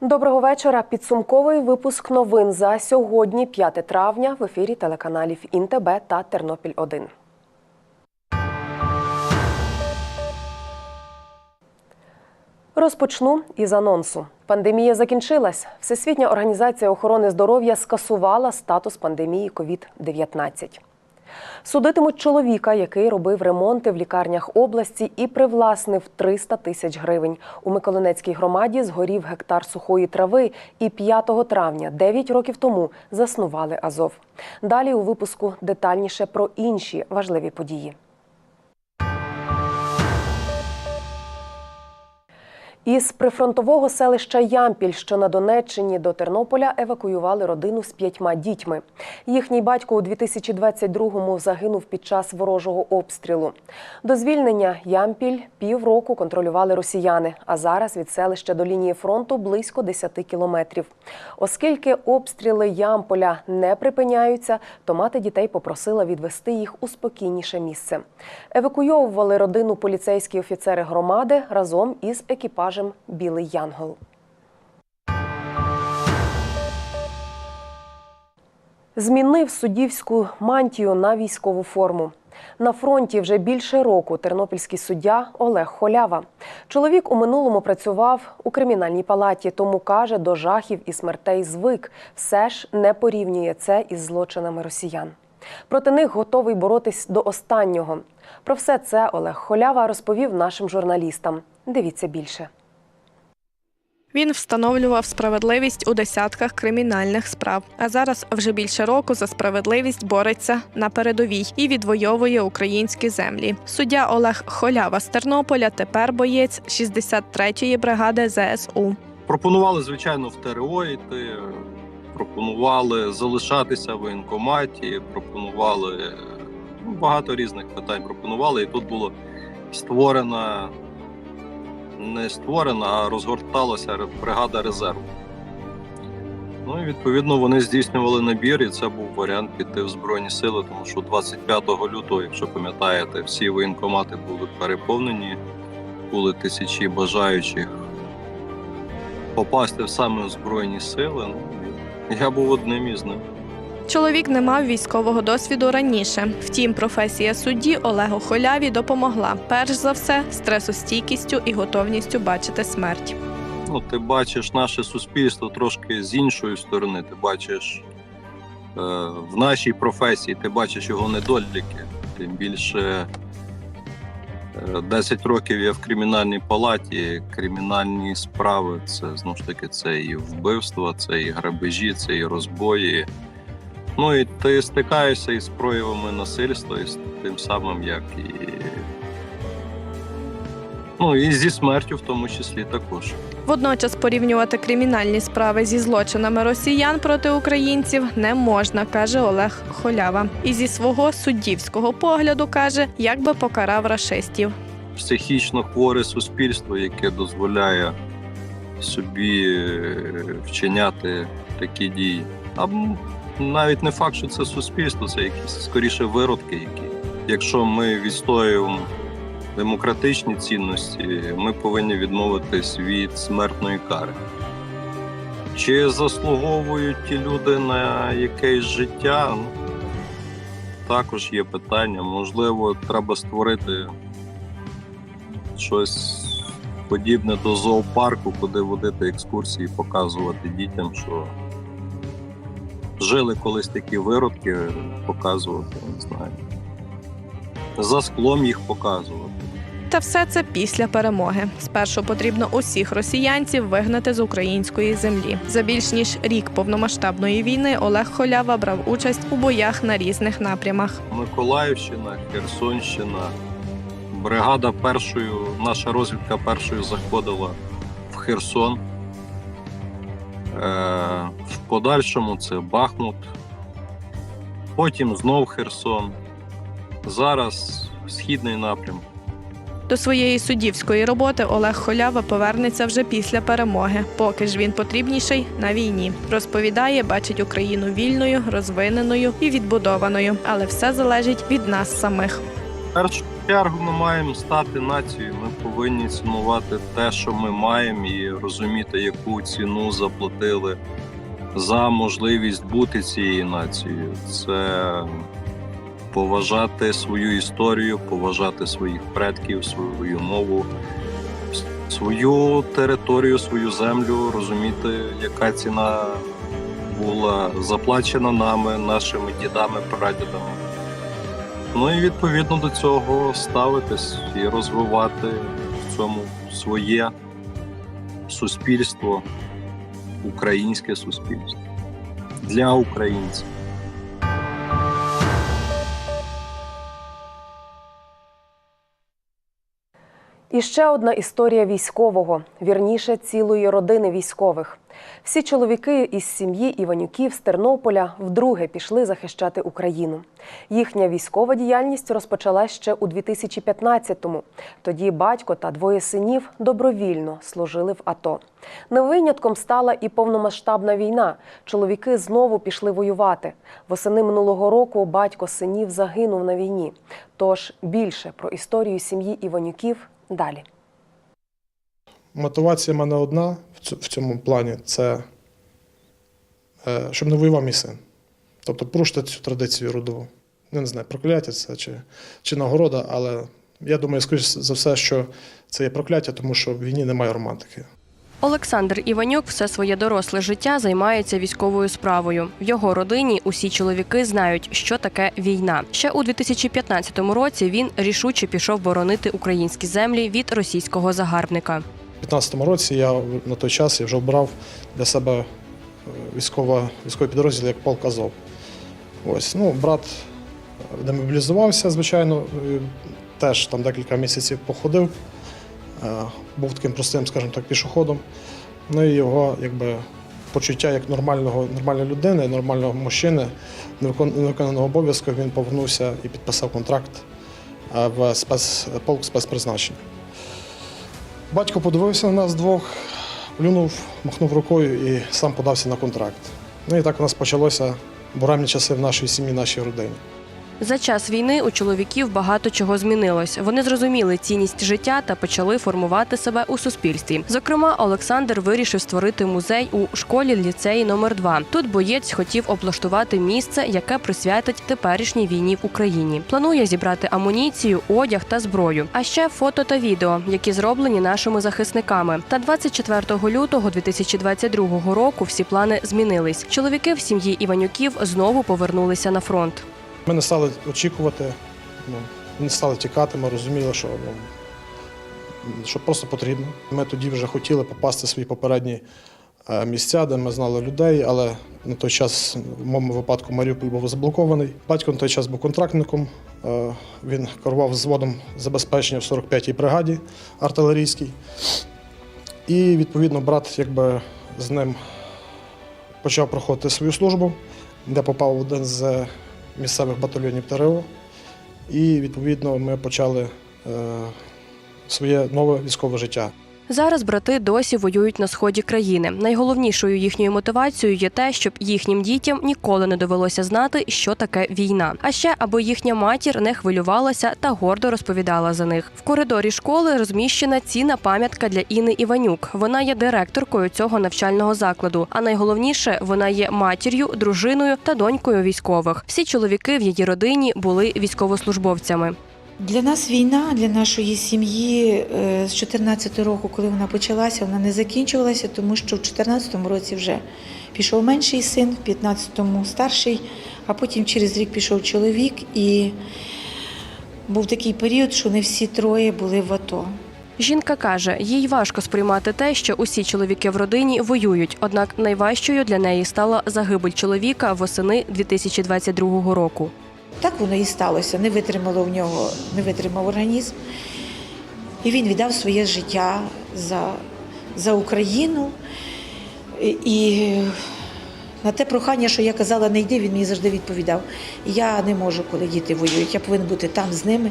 Доброго вечора. Підсумковий випуск новин за сьогодні, 5 травня, в ефірі телеканалів Інтеб та Тернопіль 1 Розпочну із анонсу. Пандемія закінчилась. Всесвітня організація охорони здоров'я скасувала статус пандемії COVID-19. Судитимуть чоловіка, який робив ремонти в лікарнях області і привласнив 300 тисяч гривень. У Миколинецькій громаді згорів гектар сухої трави, і 5 травня, 9 років тому, заснували Азов. Далі у випуску детальніше про інші важливі події. Із прифронтового селища Ямпіль, що на Донеччині, до Тернополя евакуювали родину з п'ятьма дітьми. Їхній батько у 2022-му загинув під час ворожого обстрілу. До звільнення Ямпіль півроку контролювали росіяни, а зараз від селища до лінії фронту близько 10 кілометрів. Оскільки обстріли Ямполя не припиняються, то мати дітей попросила відвести їх у спокійніше місце. Евакуйовували родину поліцейські офіцери громади разом із екіпажем Білий Янгол. Змінив суддівську мантію на військову форму. На фронті вже більше року тернопільський суддя Олег Холява. Чоловік у минулому працював у кримінальній палаті, тому каже, до жахів і смертей звик. Все ж не порівнює це із злочинами росіян. Проти них готовий боротись до останнього. Про все це Олег Холява розповів нашим журналістам. Дивіться більше. Він встановлював справедливість у десятках кримінальних справ. А зараз вже більше року за справедливість бореться на передовій і відвоює українські землі. Суддя Олег Холява з Тернополя тепер боєць 63-ї бригади ЗСУ. Пропонували, звичайно, в ТРО йти, пропонували залишатися в воєнкоматі, пропонували ну, багато різних питань. Пропонували, і тут було створена, не створена, а розгорталася бригада резерву. Ну і відповідно вони здійснювали набір, і це був варіант піти в Збройні Сили, тому що 25 лютого, якщо пам'ятаєте, всі воєнкомати були переповнені, були тисячі бажаючих попасти в саме в Збройні Сили. Ну, я був одним із них. Чоловік не мав військового досвіду раніше. Втім, професія судді Олегу Холяві допомогла перш за все стресостійкістю і готовністю бачити смерть. Ну, ти бачиш наше суспільство трошки з іншої сторони. Ти бачиш е, в нашій професії, ти бачиш його недоліки. Тим більше е, 10 років я в кримінальній палаті. Кримінальні справи це знову ж таки це і вбивства, це і грабежі, це і розбої. Ну і ти стикаєшся із проявами насильства, і з тим самим, як і. Ну і зі смертю в тому числі також. Водночас порівнювати кримінальні справи зі злочинами росіян проти українців не можна, каже Олег Холява. І зі свого суддівського погляду каже, як би покарав рашистів. психічно хворе суспільство, яке дозволяє собі е, вчиняти такі дії. А навіть не факт, що це суспільство, це якісь скоріше виродки, які. Якщо ми відстоюємо демократичні цінності, ми повинні відмовитись від смертної кари. Чи заслуговують ті люди на якесь життя? Ну, Також є питання. Можливо, треба створити щось подібне до зоопарку, куди водити екскурсії, показувати дітям, що жили колись такі виродки, показувати, не знаю. За склом їх показувати. Та все це після перемоги. Спершу потрібно усіх росіянців вигнати з української землі. За більш ніж рік повномасштабної війни Олег Холява брав участь у боях на різних напрямах. Миколаївщина, Херсонщина. Бригада першою, наша розвідка першою заходила в Херсон. Е, в подальшому це Бахмут, потім знов Херсон. Зараз східний напрям. До своєї суддівської роботи Олег Холява повернеться вже після перемоги. Поки ж він потрібніший на війні. Розповідає, бачить Україну вільною, розвиненою і відбудованою, але все залежить від нас самих. В чергу ми маємо стати нацією. Ми повинні цінувати те, що ми маємо, і розуміти, яку ціну заплатили за можливість бути цією нацією. Це поважати свою історію, поважати своїх предків, свою мову, свою територію, свою землю, розуміти, яка ціна була заплачена нами, нашими дідами, прадідами. Ну і відповідно до цього ставитись і розвивати в цьому своє суспільство, українське суспільство для українців. І ще одна історія військового, вірніше цілої родини військових. Всі чоловіки із сім'ї Іванюків з Тернополя вдруге пішли захищати Україну. Їхня військова діяльність розпочалась ще у 2015-му. Тоді батько та двоє синів добровільно служили в АТО. Не винятком стала і повномасштабна війна. Чоловіки знову пішли воювати. Восени минулого року батько синів загинув на війні. Тож більше про історію сім'ї Іванюків далі. Мотивація в мене одна в цьому плані це е, щоб не воював мій син. Тобто порушити цю традицію родову. Я не знаю, прокляття це чи, чи нагорода, але я думаю, скоріш за все, що це є прокляття, тому що в війні немає романтики. Олександр Іванюк все своє доросле життя займається військовою справою. В його родині усі чоловіки знають, що таке війна. Ще у 2015 році він рішуче пішов боронити українські землі від російського загарбника. У 2015 році я на той час я вже обрав для себе е, військовий підрозділ як полк Азов. Ось, ну, брат е, демобілізувався, звичайно, е, теж там декілька місяців походив, був таким простим, скажімо так, пішоходом. Ну і його якби, почуття як нормального, нормальної людини, нормального мужчини, невикон- невиконаного обов'язку, він повернувся і підписав контракт в спец, полк спецпризначення. Батько подивився на нас двох, плюнув, махнув рукою і сам подався на контракт. Ну і так у нас почалося буремні часи в нашій сім'ї, нашій родині. За час війни у чоловіків багато чого змінилось. Вони зрозуміли цінність життя та почали формувати себе у суспільстві. Зокрема, Олександр вирішив створити музей у школі ліцеї номер 2 Тут боєць хотів облаштувати місце, яке присвятить теперішній війні в Україні. Планує зібрати амуніцію, одяг та зброю, а ще фото та відео, які зроблені нашими захисниками. Та 24 лютого 2022 року всі плани змінились. Чоловіки в сім'ї Іванюків знову повернулися на фронт. Ми не стали очікувати, ну, не стали тікати, ми розуміли, що, ну, що просто потрібно. Ми тоді вже хотіли попасти в свої попередні е, місця, де ми знали людей, але на той час, в моєму випадку, Маріуполь був заблокований. Батько на той час був контрактником. е, Він керував взводом забезпечення в 45-й бригаді артилерійській. І, відповідно, брат якби з ним почав проходити свою службу, де попав один з місцевих батальйонів ТРО. І відповідно ми почали е, своє нове військове життя. Зараз брати досі воюють на сході країни. Найголовнішою їхньою мотивацією є те, щоб їхнім дітям ніколи не довелося знати, що таке війна. А ще аби їхня матір не хвилювалася та гордо розповідала за них. В коридорі школи розміщена цінна пам'ятка для Інни Іванюк. Вона є директоркою цього навчального закладу. А найголовніше, вона є матір'ю, дружиною та донькою військових. Всі чоловіки в її родині були військовослужбовцями. Для нас війна, для нашої сім'ї е, з 2014 року, коли вона почалася, вона не закінчувалася, тому що в 2014 році вже пішов менший син, в 2015-му старший, а потім через рік пішов чоловік, і був такий період, що не всі троє були в АТО. Жінка каже, їй важко сприймати те, що усі чоловіки в родині воюють. Однак найважчою для неї стала загибель чоловіка восени 2022 року. Так воно і сталося. Не витримало в нього, не витримав організм. І він віддав своє життя за, за Україну. І- на те прохання, що я казала, не йди, він мені завжди відповідав. Я не можу, коли діти воюють. Я повинен бути там з ними.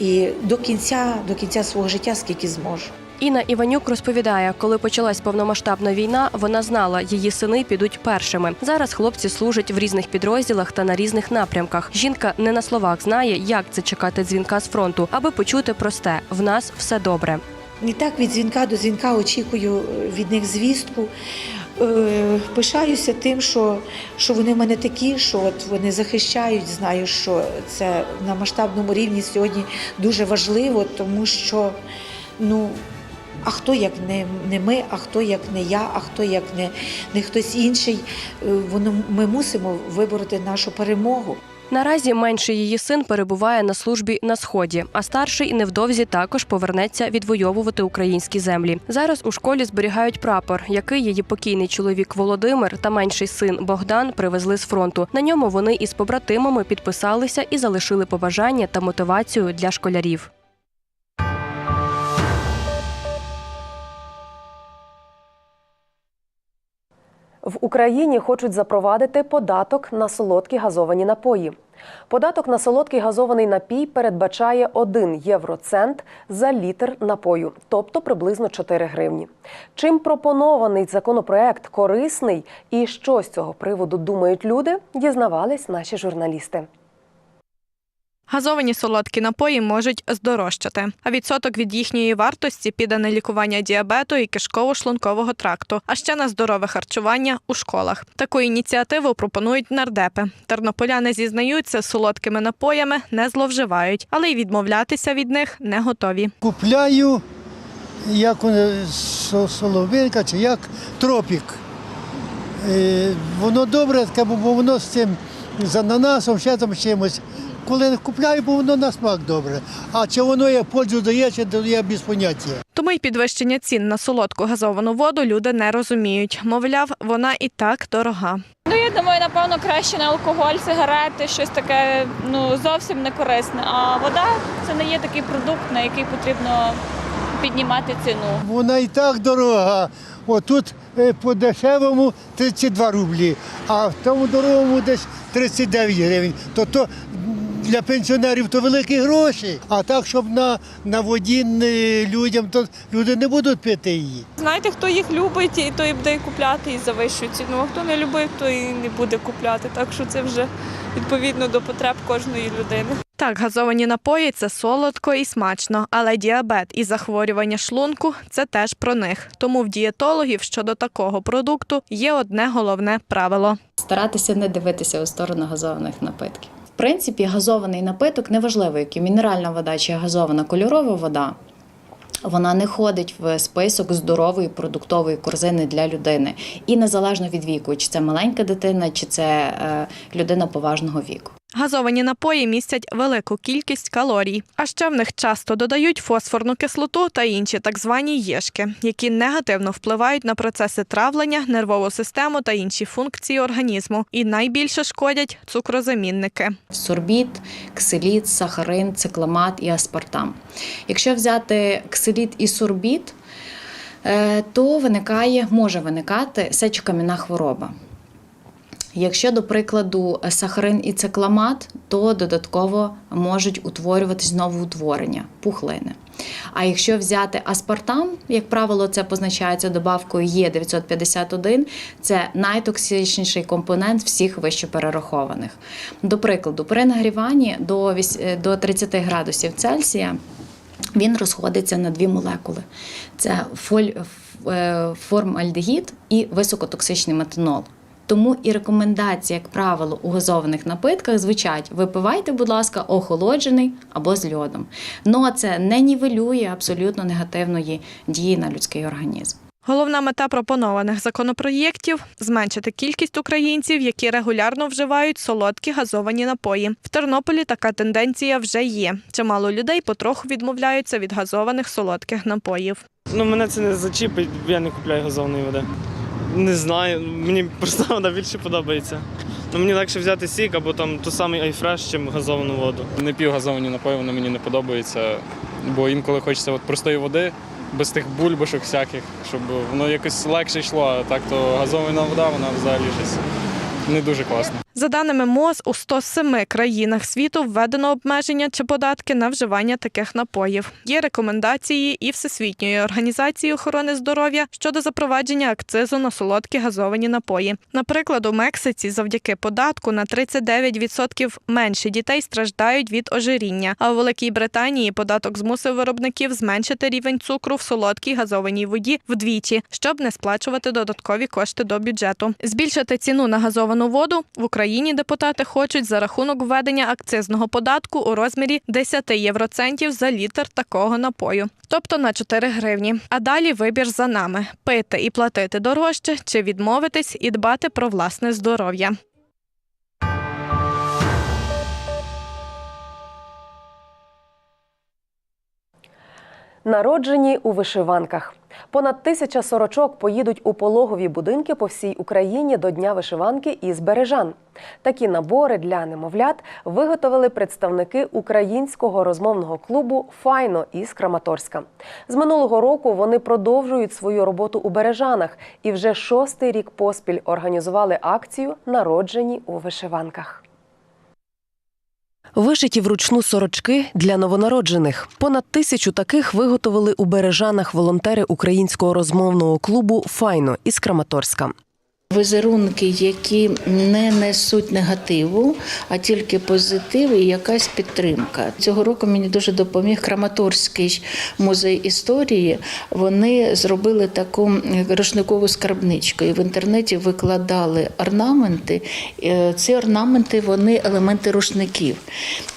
і до кінця, до кінця свого життя, скільки зможу. Інна Іванюк розповідає, коли почалась повномасштабна війна, вона знала, її сини підуть першими. Зараз хлопці служать в різних підрозділах та на різних напрямках. Жінка не на словах знає, як це чекати дзвінка з фронту, аби почути просте: в нас все добре. І так від дзвінка до дзвінка очікую е, від них звістку. Е, Пишаюся тим, що, що вони в мене такі, що от вони захищають. Знаю, що це на масштабному рівні сьогодні дуже важливо, тому що ну. А хто як не, не ми, а хто як не я, а хто як не, не хтось інший, Е, воно ми мусимо вибороти нашу перемогу. Наразі менший її син перебуває на службі на сході, а старший невдовзі також повернеться відвоювати українські землі. Зараз у школі зберігають прапор, який її покійний чоловік Володимир та менший син Богдан привезли з фронту. На ньому вони із побратимами підписалися і залишили побажання та мотивацію для школярів. В Україні хочуть запровадити податок на солодкі газовані напої. Податок на солодкий газований напій передбачає 1 євроцент за літр напою, тобто приблизно 4 гривні. Чим пропонований законопроект корисний і що з цього приводу думають люди, дізнавались наші журналісти. Газовані солодкі напої можуть здорожчати, а відсоток від їхньої вартості піде на лікування діабету і кишково-шлункового тракту, а ще на здорове харчування у школах. Таку ініціативу пропонують нардепи. Тернополяни зізнаються, солодкими напоями не зловживають, але й відмовлятися від них не готові. Купляю, як соловинка чи як тропік. Е, Воно добре, бо воно з цим з ананасом, ще там чимось. Коли купляю, бо воно на смак добре. А чи воно є пользу дає, чи дає без поняття. Тому й підвищення цін на солодку газовану воду люди не розуміють. Мовляв, вона і так дорога. Ну, я думаю, напевно, краще на алкоголь, сигарети, щось таке ну зовсім не корисне. А вода це не є такий продукт, на який потрібно піднімати ціну. Вона і так дорога. Отут е, по дешевому 32 рублі, а в тому дорогому десь 39 гривень. То, то для пенсіонерів то великі гроші. А так, щоб на, на воді людям, то люди не будуть пити її. Знаєте, хто їх любить, і той буде купляти і завищує ціну. А хто не любить, той і не буде купляти. Так що це вже відповідно до потреб кожної людини. Так, газовані напої це солодко і смачно, але діабет і захворювання шлунку це теж про них. Тому в дієтологів щодо такого продукту є одне головне правило. старатися не дивитися у сторону газованих напитків. Принципі, газований напиток неважливо, як і мінеральна вода чи газована кольорова вода. Вона не ходить в список здорової продуктової корзини для людини. І незалежно від віку, чи це маленька дитина, чи це е, людина поважного віку. Газовані напої містять велику кількість калорій, а ще в них часто додають фосфорну кислоту та інші так звані єшки, які негативно впливають на процеси травлення, нервову систему та інші функції організму. І найбільше шкодять цукрозамінники. Сорбіт, ксиліт, сахарин, цикламат і аспартам. Якщо взяти ксиліт і сорбіт, е, то виникає, може виникати сечокам'яна хвороба. Якщо, до прикладу, сахарин і цикламат, то додатково можуть утворюватись новоутворення, пухлини. А якщо взяти аспартам, як правило, це позначається добавкою Е951, це найтоксичніший компонент всіх вищеперерахованих. До прикладу, при нагріванні до вісь- е, до 30 градусів Цельсія він розходиться на дві молекули: це е, формальдегід і високотоксичний метанол. Тому і рекомендації, як правило, у газованих напитках звучать: випивайте, будь ласка, охолоджений або з льодом. Но це не нівелює абсолютно негативної дії на людський організм. Головна мета пропонованих законопроєктів зменшити кількість українців, які регулярно вживають солодкі газовані напої. В Тернополі така тенденція вже є. Чимало людей потроху відмовляються від газованих солодких напоїв. Ну, мене це не зачіпить, я не купляю газованої води. Не знаю, мені просто вона більше подобається. Ну, мені легше взяти сік або там ту самий айфреш, чим газовану воду. Не пів газовані напої, вони мені не подобаються, бо інколи хочеться от простої води, без тих бульбашок всяких, щоб воно якось легше йшло, а так то газована вода, вона взагалі щось не дуже класна. За даними МОЗ, у 107 країнах світу введено обмеження чи податки на вживання таких напоїв. Є рекомендації і Всесвітньої організації охорони здоров'я щодо запровадження акцизу на солодкі газовані напої. Наприклад, у Мексиці завдяки податку на 39% менше дітей страждають від ожиріння. А у Великій Британії податок змусив виробників зменшити рівень цукру в солодкій газованій воді вдвічі, щоб не сплачувати додаткові кошти до бюджету. Збільшити ціну на газовану воду в Україні депутати хочуть за рахунок введення акцизного податку у розмірі 10 євроцентів за літр такого напою, тобто на 4 гривні. А далі вибір за нами: пити і платити дорожче, чи відмовитись і дбати про власне здоров'я. Народжені у вишиванках. Понад тисяча сорочок поїдуть у пологові будинки по всій Україні до Дня вишиванки із Бережан. Такі набори для немовлят виготовили представники українського розмовного клубу Файно із Краматорська. З минулого року вони продовжують свою роботу у Бережанах і вже шостий рік поспіль організували акцію Народжені у вишиванках. Вишиті вручну сорочки для новонароджених. Понад тисячу таких виготовили у Бережанах волонтери українського розмовного клубу Файно із Краматорська. Візерунки, які не несуть негативу, а тільки позитив і якась підтримка. Цього року мені дуже допоміг Краматорський музей історії. Вони зробили таку рушникову скарбничку і в інтернеті викладали орнаменти. Е, Ці орнаменти вони елементи рушників.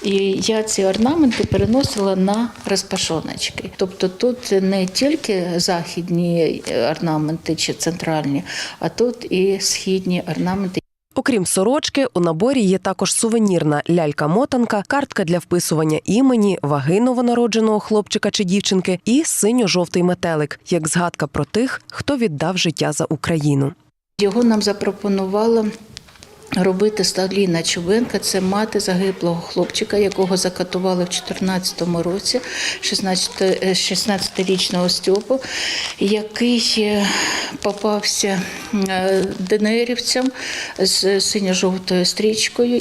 І я ці орнаменти переносила на розпашоночки. Тобто тут не тільки західні орнаменти чи центральні, а тут і східні орнаменти. Окрім сорочки, у наборі є також сувенірна лялька-мотанка, картка для вписування імені, ваги новонародженого хлопчика чи дівчинки і синьо-жовтий метелик, як згадка про тих, хто віддав життя за Україну. Його нам запропонувала робити Сталіна Чубенка. Це мати загиблого хлопчика, якого закатували в 2014 році, 16 е, 16-річного Стьопу, який е, попався е, ДНРівцям з синьо-жовтою стрічкою.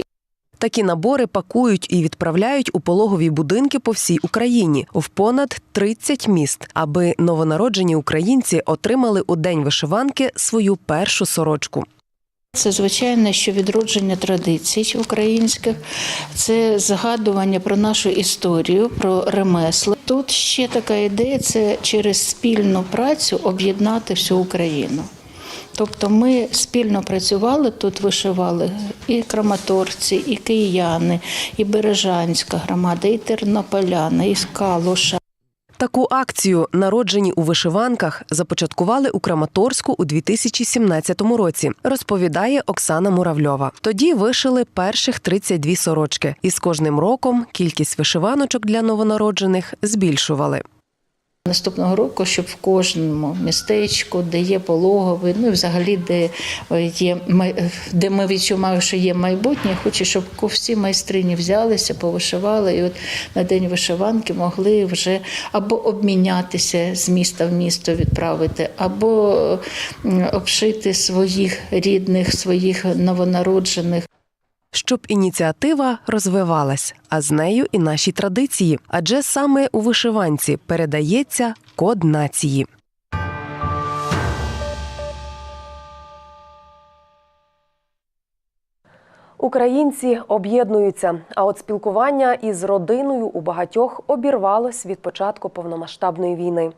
Такі набори пакують і відправляють у пологові будинки по всій Україні в понад 30 міст, аби новонароджені українці отримали у день вишиванки свою першу сорочку. Це звичайно, що відродження традицій українських, це згадування про нашу історію, про ремесло. Тут ще така ідея це через спільну працю об'єднати всю Україну. Тобто ми спільно працювали тут, вишивали і краматорці, і кияни, і Бережанська громада, і тернополяни, і Калуша. Таку акцію Народжені у вишиванках започаткували у Краматорську у 2017 році, розповідає Оксана Муравльова. Тоді вишили перших 32 сорочки, і з кожним роком кількість вишиваночок для новонароджених збільшували. Наступного року, щоб в кожному містечку, де є пологовий, ну і взагалі, де є май- де ми відчуваємо, що є майбутнє, хочу, щоб всі майстрині взялися, повишивали, і от на день вишиванки могли вже або обмінятися з міста в місто, відправити, або обшити своїх рідних, своїх новонароджених. Щоб ініціатива розвивалась, а з нею і наші традиції, адже саме у вишиванці передається код нації. Українці об'єднуються, а от спілкування із родиною у багатьох обірвалось від початку повномасштабної війни.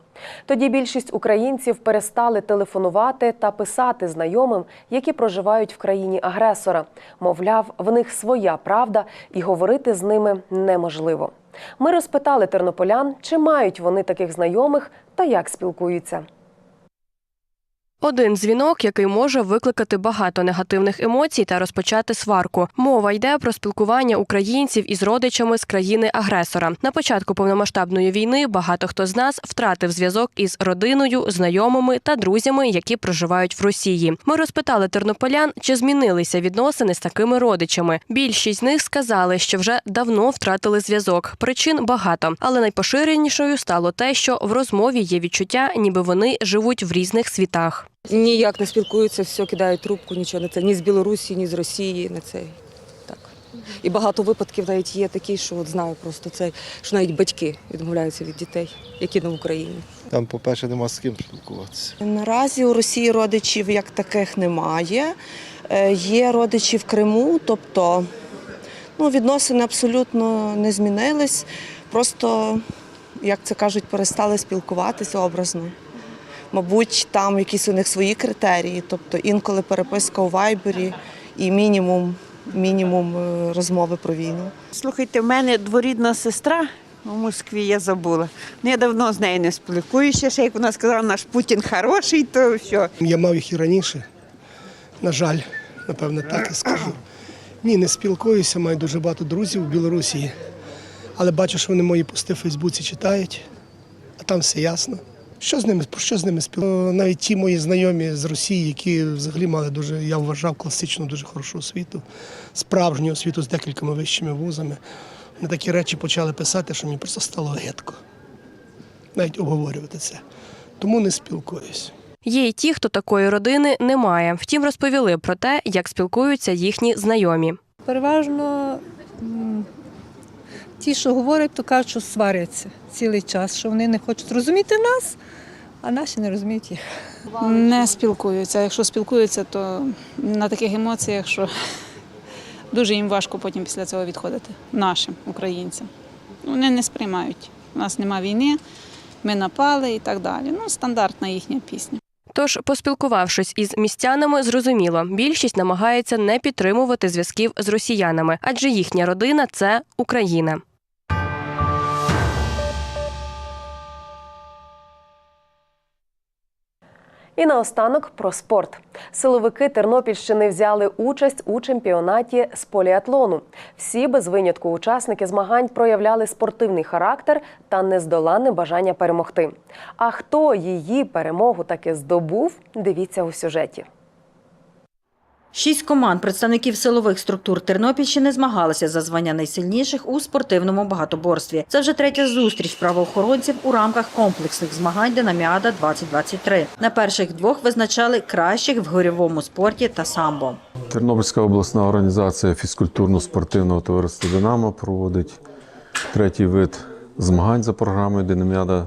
Тоді більшість українців перестали телефонувати та писати знайомим, які проживають в країні агресора. Мовляв, в них своя правда, і говорити з ними неможливо. Ми розпитали тернополян, чи мають вони таких знайомих та як спілкуються. Один дзвінок, який може викликати багато негативних емоцій та розпочати сварку. Мова йде про спілкування українців із родичами з країни-агресора. На початку повномасштабної війни багато хто з нас втратив зв'язок із родиною, знайомими та друзями, які проживають в Росії. Ми розпитали тернополян, чи змінилися відносини з такими родичами. Більшість з них сказали, що вже давно втратили зв'язок. Причин багато, але найпоширенішою стало те, що в розмові є відчуття, ніби вони живуть в різних світах. Ніяк не спілкуються, все кидають трубку, нічого не це. Ні з Білорусі, ні з Росії, не цей. Так. І багато випадків навіть є такі, що от знаю просто це, що навіть батьки відмовляються від дітей, які не в Україні. Там, по-перше, нема з ким спілкуватися. Наразі у Росії родичів як таких немає. Е, Є родичі в Криму, тобто ну, відносини абсолютно не змінились. Просто, як це кажуть, перестали спілкуватися образно. Мабуть, там якісь у них свої критерії, тобто інколи переписка у вайбері і мінімум, мінімум е, розмови про війну. Слухайте, в мене дворідна сестра у Москві, я забула. Ну, я давно з нею не спілкуюся. Ще як вона сказала, наш Путін хороший, то все. Я мав їх і раніше. На жаль, напевне, так і скажу. Ні, не спілкуюся, маю дуже багато друзів у Білорусі. Але бачу, що вони мої пости в Фейсбуці читають, а там все ясно. Що з ними, про що з ними спілкуюся? Навіть ті мої знайомі з Росії, які взагалі мали дуже, я вважав, класичну, дуже хорошу освіту, справжню освіту з декількома вищими вузами. Вони такі речі почали писати, що мені просто стало гидко. Навіть обговорювати це. Тому не спілкуюсь. Є й ті, хто такої родини не має. Втім, розповіли про те, як спілкуються їхні знайомі. Переважно ті, що говорять, то кажуть, що сваряться цілий час, що вони не хочуть розуміти нас, а наші не розуміють їх. Не спілкуються. Якщо спілкуються, то на таких емоціях, що дуже їм важко потім після цього відходити. Нашим українцям. Вони не сприймають. У нас нема війни, ми напали і так далі. Ну, стандартна їхня пісня. Тож, поспілкувавшись із містянами, зрозуміло, більшість намагається не підтримувати зв'язків з росіянами, адже їхня родина це Україна. І наостанок про спорт. Силовики Тернопільщини взяли участь у чемпіонаті з поліатлону. Всі без винятку учасники змагань проявляли спортивний характер та нездоланне бажання перемогти. А хто її перемогу таки здобув? Дивіться у сюжеті. Шість команд представників силових структур Тернопільщини змагалися за звання найсильніших у спортивному багатоборстві. Це вже третя зустріч правоохоронців у рамках комплексних змагань Динаміада 2023 На перших двох визначали кращих в горьовому спорті та самбо. Тернопільська обласна організація фізкультурно-спортивного товариства Динамо проводить третій вид змагань за програмою Динаміада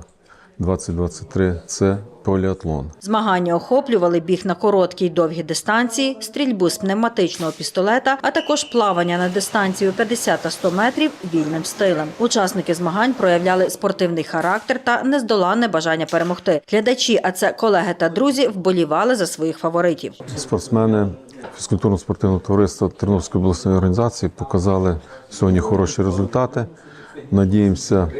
2023 це поліатлон. Змагання охоплювали біг на короткі й довгі дистанції, стрільбу з пневматичного пістолета, а також плавання на дистанцію 50 та 100 метрів вільним стилем. Учасники змагань проявляли спортивний характер та нездоланне бажання перемогти. Глядачі, а це колеги та друзі, вболівали за своїх фаворитів. Спортсмени фізкультурно-спортивного товариства Тернопільської обласної організації показали сьогодні хороші результати. Надіємося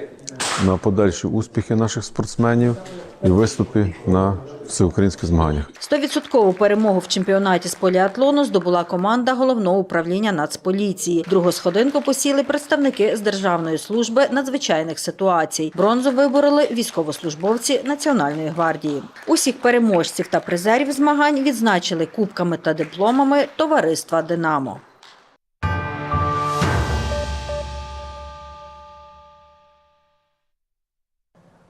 на подальші успіхи наших спортсменів і виступи на всеукраїнських змаганнях. Стовідсоткову перемогу в чемпіонаті з поліатлону здобула команда головного управління Нацполіції. Другу сходинку посіли представники з Державної служби надзвичайних ситуацій. Бронзу вибороли військовослужбовці Національної гвардії. Усіх переможців та призерів змагань відзначили кубками та дипломами товариства Динамо.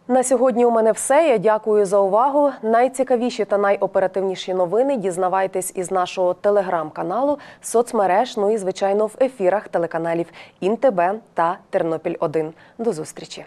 На сьогодні у мене все. Я дякую за увагу. Найцікавіші та найоперативніші новини дізнавайтесь із нашого телеграм-каналу, соцмереж, ну і звичайно в ефірах телеканалів Інтебе та Тернопіль 1 До зустрічі.